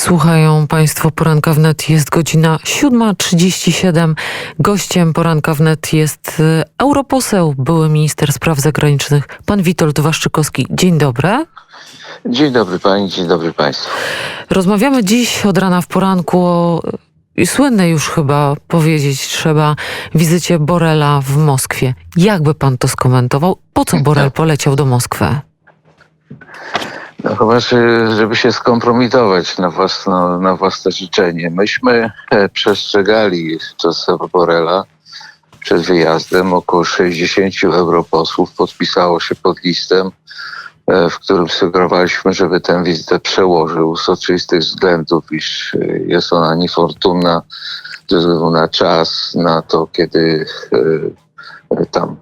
Słuchają Państwo Poranka Wnet. Jest godzina 7.37. Gościem Poranka Wnet jest y, europoseł, były minister spraw zagranicznych, pan Witold Waszczykowski. Dzień dobry. Dzień dobry pani, dzień dobry państwu. Rozmawiamy dziś od rana w poranku o y, słynnej już chyba powiedzieć trzeba wizycie Borela w Moskwie. Jakby pan to skomentował? Po co Borel poleciał do Moskwy? No chyba, że- żeby się skompromitować na, własno, na własne życzenie. Myśmy przestrzegali Josefa Borela przed wyjazdem. Około 60 europosłów podpisało się pod listem, e, w którym sugerowaliśmy, żeby tę wizytę przełożył z oczywistych względów, iż e, jest ona niefortunna ze względu na czas, na to, kiedy e, tam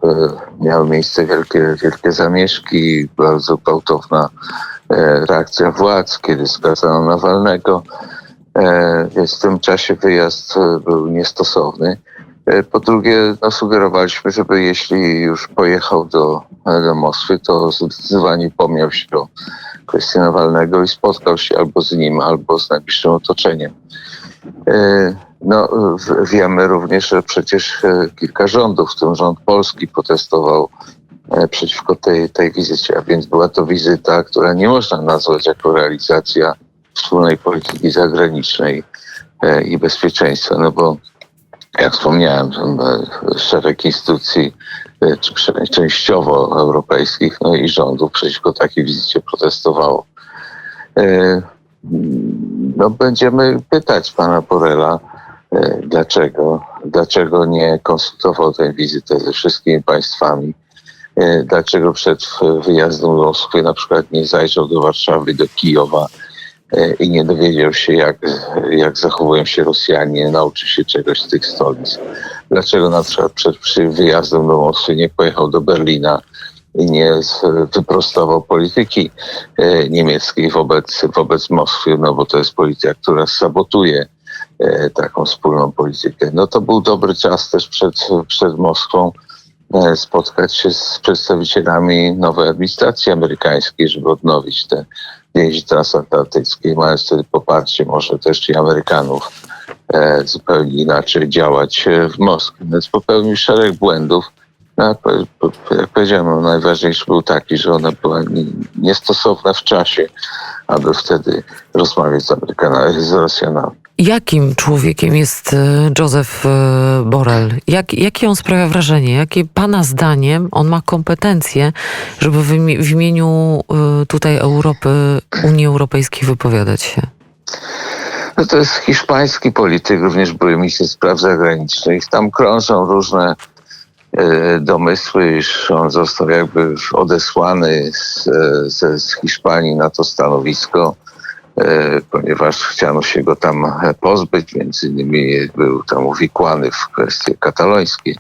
miały miejsce wielkie, wielkie zamieszki, bardzo gwałtowna reakcja władz, kiedy skazano Nawalnego, e, więc w tym czasie wyjazd e, był niestosowny. E, Po drugie, no, sugerowaliśmy, żeby jeśli już pojechał do, e, do Moskwy, to zdecydowanie pomniał się o kwestii Nawalnego i spotkał się albo z nim, albo z najbliższym otoczeniem. E, No, wiemy również, że przecież e, kilka rządów, w tym rząd polski, protestował e, przeciwko tej, tej wizycie, a więc była to wizyta, która nie można nazwać jako realizacja wspólnej polityki zagranicznej e, i bezpieczeństwa, no bo jak wspomniałem, e, szereg instytucji, e, częściowo europejskich, no i rządów przeciwko takiej wizycie protestowało. E, No, będziemy pytać pana Borela, e, dlaczego, dlaczego nie konsultował tę wizytę ze wszystkimi państwami, e, dlaczego przed e, wyjazdem do Moskwy na przykład nie zajrzał do Warszawy, do Kijowa e, i nie dowiedział się, jak, jak zachowują się Rosjanie, nauczy się czegoś z tych stolic. Dlaczego na przykład przed wyjazdem do Moskwy nie pojechał do Berlina i nie wyprostował polityki e, niemieckiej wobec, wobec Moskwy, no bo to jest polityka, która sabotuje e, taką wspólną politykę. No to był dobry czas też przed, przed Moskwą e, spotkać się z przedstawicielami nowej administracji amerykańskiej, żeby odnowić te więzi transatlantyckie, mając wtedy poparcie może też i Amerykanów e, zupełnie inaczej działać e, w Moskwie. Więc popełnił szereg błędów. No, jak powiedziałem, no, najważniejszy był taki, że ona była nie- niestosowna w czasie, aby wtedy rozmawiać z Amerykanami, z Rosjanami. Jakim człowiekiem jest y, Joseph y, Borrell? Jak, jakie on sprawia wrażenie? Jakie pana zdaniem on ma kompetencje, żeby w, imi- w imieniu y, tutaj Europy, Unii Europejskiej wypowiadać się? No to jest hiszpański polityk, również były minister spraw zagranicznych. Tam krążą różne e, domysły, iż on został jakby odesłany z, e, ze, z Hiszpanii na to stanowisko, e, ponieważ chciano się go tam e, pozbyć, między innymi był tam uwikłany w kwestie katalońskie.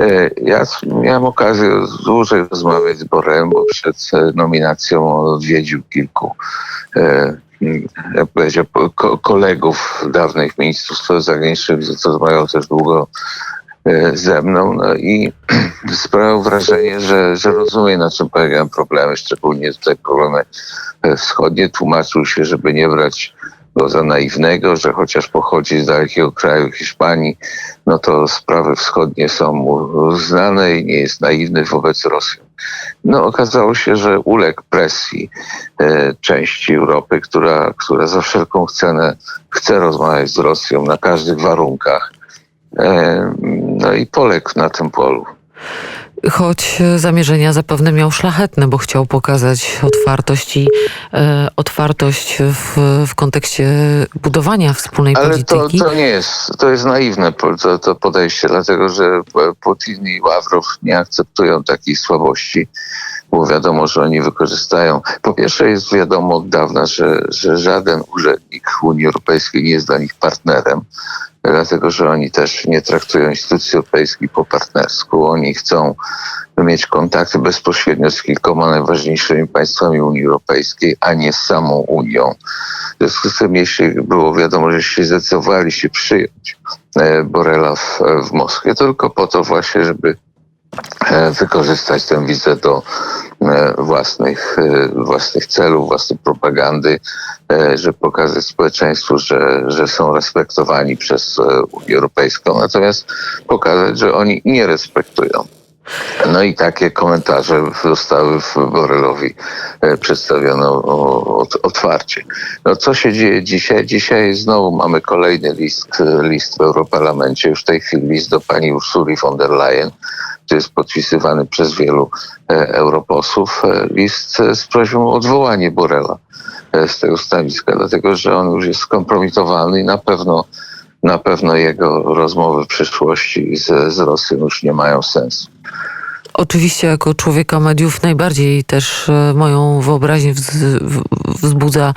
E, Ja miałem okazję dłużej rozmawiać z Borem, bo przed e, nominacją odwiedził kilku e, jak powiedział, ko- kolegów dawnych ministrów zagranicznych, co rozmawiał też długo e, ze mną no i sprawiał wrażenie, że, że rozumie na czym polegają problemy, szczególnie tutaj problemy e, wschodnie. Tłumaczył się, żeby nie brać go za naiwnego, że chociaż pochodzi z dalekiego kraju Hiszpanii, no to sprawy wschodnie są mu znane i nie jest naiwny wobec Rosji. No okazało się, że uległ presji e, części Europy, która, która za wszelką cenę chce rozmawiać z Rosją na każdych warunkach. E, no i poległ na tym polu. Choć zamierzenia zapewne miał szlachetne, bo chciał pokazać otwartość i e, otwartość w, w kontekście budowania wspólnej Ale to, polityki. to nie jest, to jest naiwne to, to podejście, dlatego że Putin i Ławrow nie akceptują takiej słabości, bo wiadomo, że oni wykorzystają. Po pierwsze jest wiadomo od dawna, że, że żaden urzędnik Unii Europejskiej nie jest dla nich partnerem, dlatego że oni też nie traktują instytucji europejskich po partnersku. Oni chcą mieć kontakty bezpośrednio z kilkoma najważniejszymi państwami Unii Europejskiej, a nie z samą Unią. W związku z tym, jeśli było wiadomo, że się zdecydowali się przyjąć e, Borela w, w Moskwie, tylko po to właśnie, żeby wykorzystać tę wizytę do e, własnych, e, własnych celów, własnej propagandy, e, żeby pokazać społeczeństwu, że, że są respektowani przez e, Unię Europejską, natomiast pokazać, że oni nie respektują. No i takie komentarze zostały w Borelowi e, przedstawione otwarcie. No co się dzieje dzisiaj? Dzisiaj znowu mamy kolejny list, e, list w Europarlamencie, już w tej chwili list do pani Ursuli von der Leyen, który jest podpisywany przez wielu e, europosłów, list e, z prośbą o odwołanie Borela e, z tego stanowiska, dlatego że on już jest skompromitowany i na pewno na pewno jego rozmowy w przyszłości z, z Rosją już nie mają sensu. Oczywiście jako człowieka mediów najbardziej też e, moją wyobraźnię wzbudza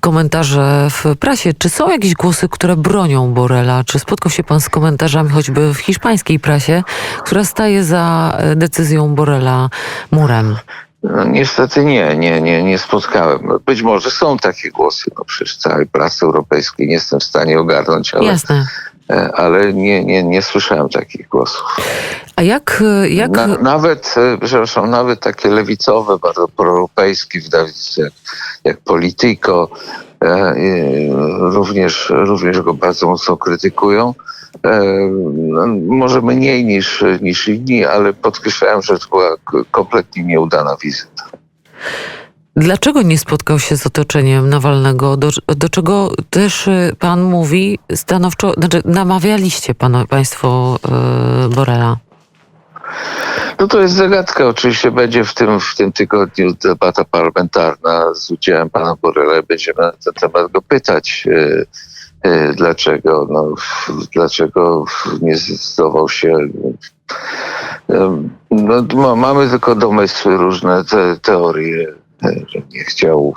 komentarze w prasie. Czy są jakieś głosy, które bronią Borela? Czy spotkał się pan z komentarzami choćby w hiszpańskiej prasie, która staje za e, decyzją Borela murem? No, niestety nie, nie, nie, nie spotkałem. Być może są takie głosy, no przecież całej prasy europejskiej nie jestem w stanie ogarnąć, ale, Jasne. e, ale nie, nie, nie słyszałem takich głosów. A jak, e, jak Na, nawet, e, przepraszam, nawet takie lewicowe, bardzo proeuropejskie wydawnictwa jak, jak Politico e, e, również, również go bardzo mocno krytykują. E, no, może mniej niż, niż inni, ale podkreślałem, że to była kompletnie nieudana wizyta. Dlaczego nie spotkał się z otoczeniem Nawalnego? Do, do czego też pan mówi stanowczo, znaczy namawialiście pan, państwo y, Borela? No to jest zagadka. Oczywiście będzie w tym, w tym tygodniu debata parlamentarna z udziałem pana Borela. Będziemy na ten temat go pytać. e, e, Dlaczego, no, dlaczego nie zdecydował się. No, ma- mamy tylko domysły, różne te, teorie, e, że nie chciał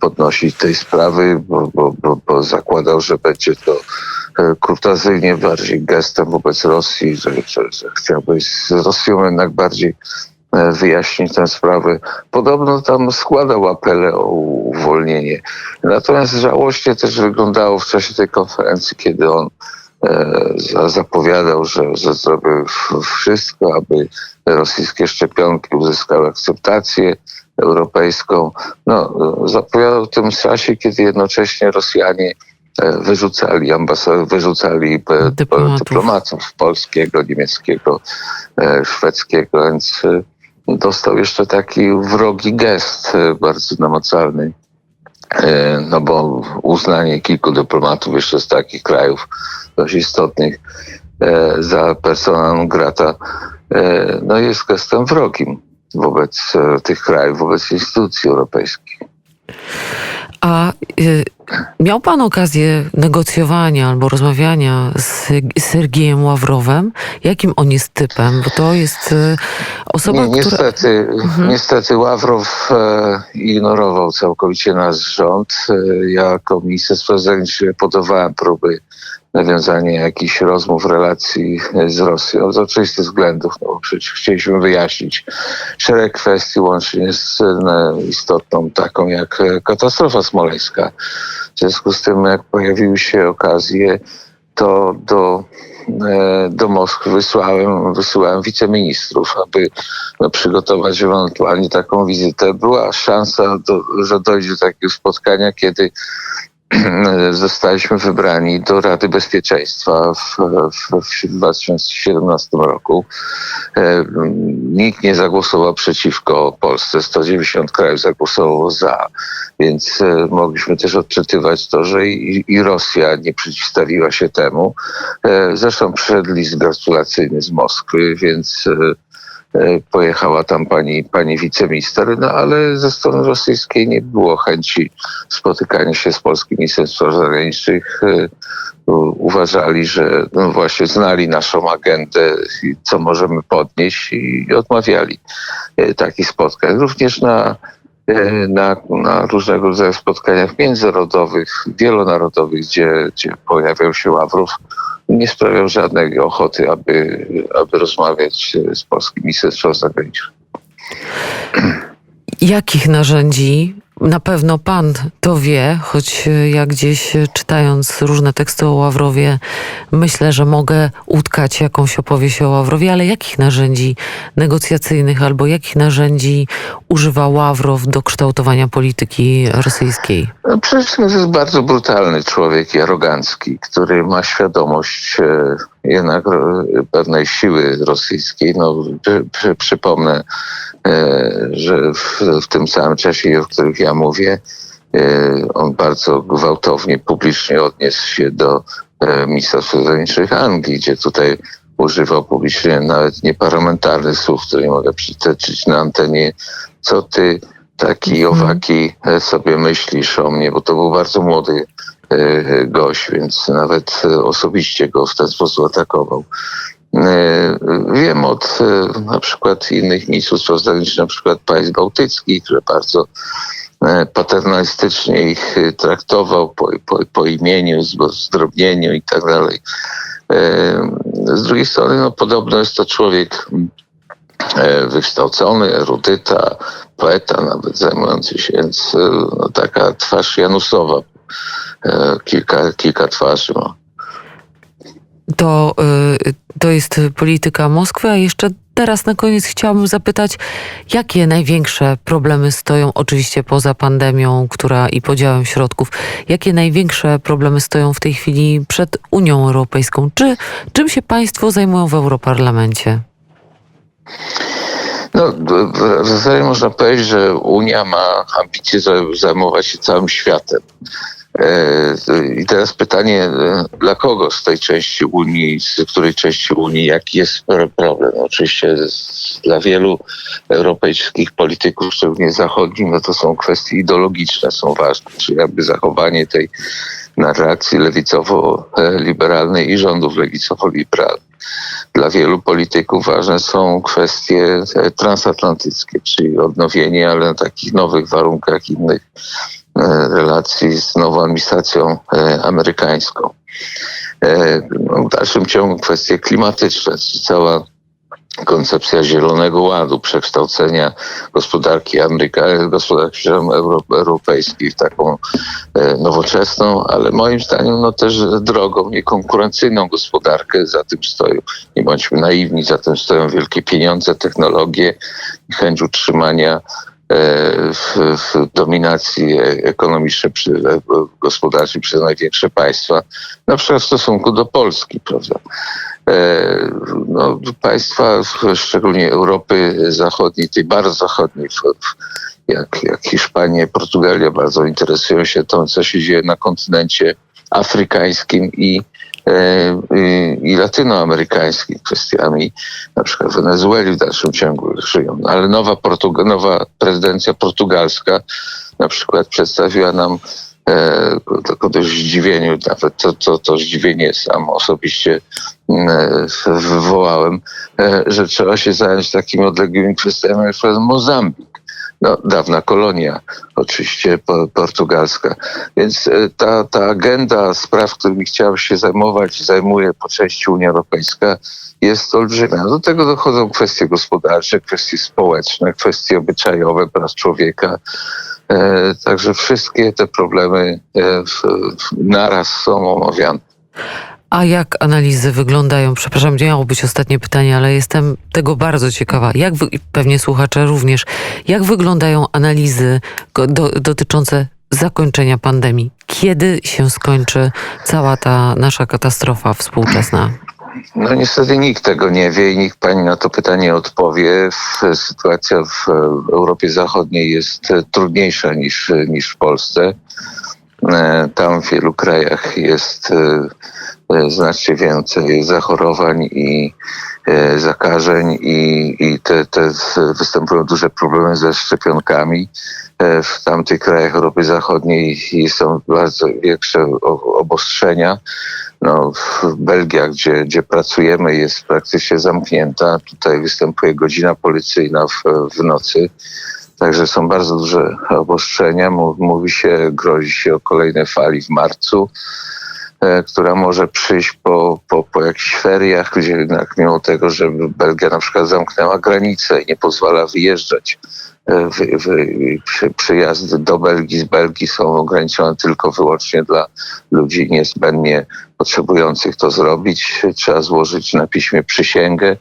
podnosić tej sprawy, bo, bo, bo, bo zakładał, że będzie to kurtuazyjnie bardziej gestem wobec Rosji, że, że, że chciałby z Rosją jednak bardziej e, wyjaśnić tę sprawę. Podobno tam składał apele o uwolnienie. Natomiast żałośnie też wyglądało w czasie tej konferencji, kiedy on e, za- zapowiadał, że, że zrobi wszystko, aby rosyjskie szczepionki uzyskały akceptację europejską. No, e, zapowiadał w tym czasie, kiedy jednocześnie Rosjanie e, wyrzucali ambasad, wyrzucali e, Dyplomatów. dyplomatów polskiego, niemieckiego, e, szwedzkiego, więc e, dostał jeszcze taki wrogi gest e, bardzo namacalny. E, No bo uznanie kilku dyplomatów jeszcze z takich krajów dość istotnych e, za persona non grata e, no jest gestem wrogim wobec e, tych krajów, wobec instytucji europejskich. A y, miał pan okazję negocjowania albo rozmawiania z Sergiejem Ławrowem? Jakim on jest typem? Bo to jest y, osoba, Nie, która... niestety, niestety Ławrow e, ignorował całkowicie nasz rząd. E, ja jako minister spraw zagranicznych podawałem próby nawiązania jakichś rozmów, relacji z Rosją z oczywistych względów, no przecież chcieliśmy wyjaśnić szereg kwestii, łącznie z e, istotną taką jak katastrofa smoleńska. W związku z tym, jak pojawiły się okazje, to do, e, do Moskwy wysłałem, wysyłałem wiceministrów, aby no, przygotować ewentualnie taką wizytę. Była szansa, do, że dojdzie do takiego spotkania, kiedy zostaliśmy wybrani do Rady Bezpieczeństwa w, w, w 2017 roku. E, Nikt nie zagłosował przeciwko Polsce, 190 krajów zagłosowało za, więc e, mogliśmy też odczytywać to, że i, i Rosja nie przeciwstawiła się temu. E, Zresztą przyszedł list gratulacyjny z Moskwy, więc pojechała tam pani, pani wiceminister, no ale ze strony rosyjskiej nie było chęci spotykania się z polskim ministrem spraw zagranicznych. E, Uważali, że no właśnie znali naszą agendę, i co możemy podnieść i odmawiali e, takich spotkań. Również na, e, na, na różnego rodzaju spotkaniach międzynarodowych, wielonarodowych, gdzie, gdzie pojawiał się Ławrów, nie sprawiał żadnej ochoty, aby, aby rozmawiać z polskim ministrem spraw zagranicznych. Jakich narzędzi Na pewno pan to wie, choć e, jak gdzieś e, czytając różne teksty o Ławrowie, myślę, że mogę utkać jakąś opowieść o Ławrowie, ale jakich narzędzi negocjacyjnych albo jakich narzędzi używa Ławrow do kształtowania polityki rosyjskiej? No, wszystkim to jest bardzo brutalny człowiek i arogancki, który ma świadomość e, jednak e, pewnej siły rosyjskiej. No, przy, przy, przypomnę, e, że w, w tym samym czasie, o których ja mówię, e, on bardzo gwałtownie, publicznie odniósł się do Ministerstwa Zagranicznych Anglii, gdzie tutaj używał publicznie nawet nieparlamentarnych słów, które nie mogę przytoczyć na antenie. Co ty taki owaki e, sobie myślisz o mnie, bo to był bardzo młody gość, więc nawet e, osobiście go w ten sposób atakował. E, Wiem od e, na przykład innych ministrów spraw na przykład państw bałtyckich, że bardzo e, paternalistycznie ich e, traktował po, po, po imieniu, zdrobnieniu i tak dalej. E, Z drugiej strony, no, podobno jest to człowiek e, wykształcony, erudyta, poeta nawet zajmujący się, więc e, no, taka twarz Janusowa, e, kilka, kilka twarzy ma. To, y, to jest polityka Moskwy, a jeszcze teraz na koniec chciałabym zapytać, jakie największe problemy stoją, oczywiście poza pandemią, która i podziałem środków, jakie największe problemy stoją w tej chwili przed Unią Europejską? Czy czym się państwo zajmują w Europarlamencie? No, w zasadzie można powiedzieć, że Unia ma ambicje za- zajmować się całym światem. E, I teraz pytanie, e, dla kogo z tej części Unii, z której części Unii, jaki jest pro- problem? Oczywiście dla wielu europejskich polityków, szczególnie zachodnich, no to są kwestie ideologiczne, są ważne, czyli jakby zachowanie tej narracji lewicowo-liberalnej i rządów lewicowo-liberalnych dla wielu polityków ważne są kwestie e, transatlantyckie, czyli odnowienie, ale na takich nowych warunkach innych relacji z nową administracją e, amerykańską. E, no, W dalszym ciągu kwestie klimatyczne, cała koncepcja Zielonego Ładu, przekształcenia gospodarki Ameryka, gospodarki europejskiej w taką e, nowoczesną, ale moim zdaniem no też drogą, niekonkurencyjną gospodarkę. Za tym stoją, nie bądźmy naiwni, za tym stoją wielkie pieniądze, technologie i chęć utrzymania e, w, w dominacji e- ekonomicznej, przy, e, gospodarczej przez największe państwa, na przykład w stosunku do Polski, prawda? E, no, państwa, szczególnie Europy Zachodniej, tej bardzo zachodniej, jak, jak Hiszpania, Portugalia, bardzo interesują się tym, co się dzieje na kontynencie afrykańskim i, e, i, i latynoamerykańskim kwestiami, na przykład Wenezueli w dalszym ciągu żyją. No, Ale nowa, Portug- nowa prezydencja portugalska na przykład przedstawiła nam e, tylko dość zdziwieniu, nawet to, to, to zdziwienie sam osobiście e, wywołałem, e, że trzeba się zająć takimi odległymi kwestiami jak Mozambik. No, dawna kolonia, oczywiście po, portugalska. Więc e, ta, ta agenda spraw, którymi chciałem się zajmować zajmuje po części Unia Europejska, jest olbrzymia. Do tego dochodzą kwestie gospodarcze, kwestie społeczne, kwestie obyczajowe praw człowieka. E, także wszystkie te problemy e, w, w, naraz są omawiane. A jak analizy wyglądają? Przepraszam, nie miało być ostatnie pytanie, ale jestem tego bardzo ciekawa. Jak wy, pewnie słuchacze również, jak wyglądają analizy do, dotyczące zakończenia pandemii? Kiedy się skończy cała ta nasza katastrofa współczesna? No niestety nikt tego nie wie i nikt pani na to pytanie odpowie. Sytuacja w Europie Zachodniej jest e, trudniejsza niż, niż w Polsce. E, Tam w wielu krajach jest e, e, znacznie więcej zachorowań i zakażeń i, i te, te występują duże problemy ze szczepionkami. W tamtych krajach Europy Zachodniej są bardzo większe obostrzenia. No, w Belgia, gdzie, gdzie pracujemy, jest praktycznie zamknięta. Tutaj występuje godzina policyjna w, w nocy. Także są bardzo duże obostrzenia. Mów- Mówi się, grozi się o kolejnej fali w marcu, e, która może przyjść po, po, po jakichś feriach, gdzie jednak mimo tego, że Belgia na przykład zamknęła granice i nie pozwala wyjeżdżać e, wy, przy, przyjazdy do Belgii z Belgii są ograniczone tylko wyłącznie dla ludzi niezbędnie potrzebujących to zrobić. Trzeba złożyć na piśmie przysięgę,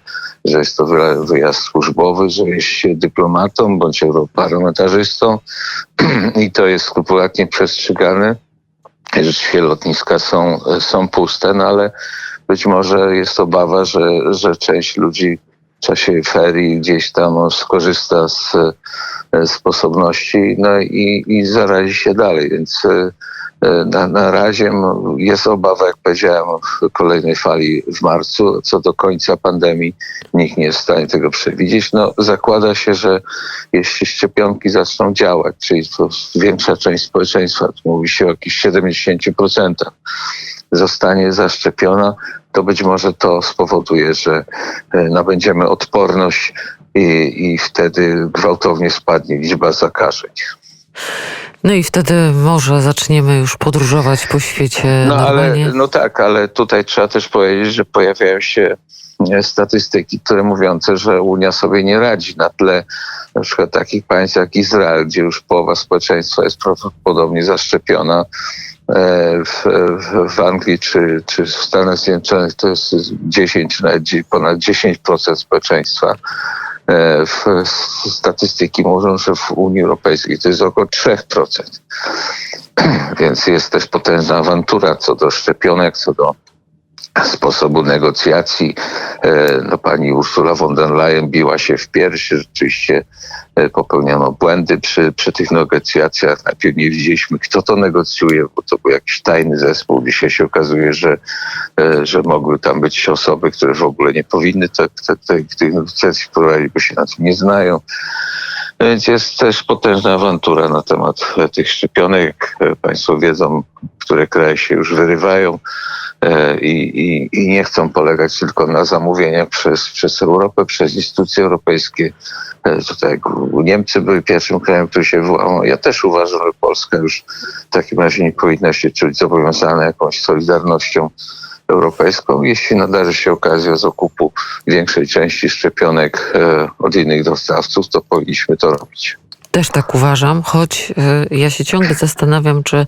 że jest to wy- wyjazd służbowy, że jest się dyplomatą bądź europarlamentarzystą i to jest skrupulatnie przestrzegane. Rzeczywiście lotniska są, są puste, no ale być może jest obawa, że, że część ludzi w czasie ferii gdzieś tam skorzysta z sposobności no i, i zarazi się dalej. Więc na, na razie jest obawa, jak powiedziałem, kolejnej fali w marcu. Co do końca pandemii nikt nie jest w stanie tego przewidzieć. No, zakłada się, że jeśli szczepionki zaczną działać, czyli większa część społeczeństwa, mówi się o jakichś 70%, zostanie zaszczepiona, to być może to spowoduje, że e, nabędziemy odporność i, i wtedy gwałtownie spadnie liczba zakażeń. No i wtedy może zaczniemy już podróżować po świecie No ale no tak, ale tutaj trzeba też powiedzieć, że pojawiają się e, statystyki, które mówiące, że Unia sobie nie radzi na tle na przykład takich państw jak Izrael, gdzie już połowa społeczeństwa jest prawdopodobnie zaszczepiona. E, W, w, Anglii czy, czy w Stanach Zjednoczonych to jest 10 czy nawet dzie- ponad 10% społeczeństwa. E, W, statystyki mówią, że w Unii Europejskiej to jest około 3%. Więc jest też potężna awantura co do szczepionek, co do sposobu negocjacji. E, No, pani Ursula von der Leyen biła się w piersi. Rzeczywiście e, popełniono błędy przy, przy tych negocjacjach. Najpierw nie wiedzieliśmy, kto to negocjuje, bo to był jakiś tajny zespół. Dzisiaj się okazuje, że, e, że mogły tam być osoby, które w ogóle nie powinny tych negocjacji prowadzić, bo się na tym nie znają. Więc jest też potężna awantura na temat tych szczepionek. Państwo wiedzą, które kraje się już wyrywają i, i, i nie chcą polegać tylko na zamówieniach przez, przez Europę, przez instytucje europejskie. E, Tutaj Niemcy były pierwszym krajem, który się wyłamał. Ja też uważam, że Polska już w takim razie nie powinna się czuć zobowiązana jakąś solidarnością europejską. Jeśli nadarzy się okazja zakupu większej części szczepionek e, od innych dostawców, to powinniśmy to robić. Też tak uważam, choć y, ja się ciągle zastanawiam, czy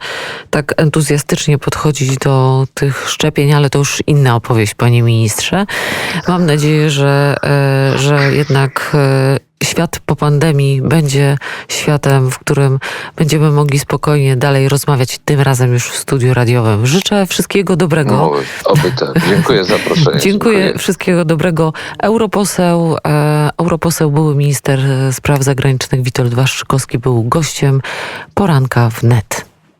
tak entuzjastycznie podchodzić do tych szczepień, ale to już inna opowieść, panie ministrze. Mam nadzieję, że, y, że jednak y, świat po pandemii będzie światem, w którym będziemy mogli spokojnie dalej rozmawiać, tym razem już w studiu radiowym. Życzę wszystkiego dobrego. No, oby tak. Dziękuję za zaproszenie. Dziękuję, wszystkiego dobrego. Europoseł, e, europoseł, były minister spraw zagranicznych Witold Waszczykowski był gościem poranka w net.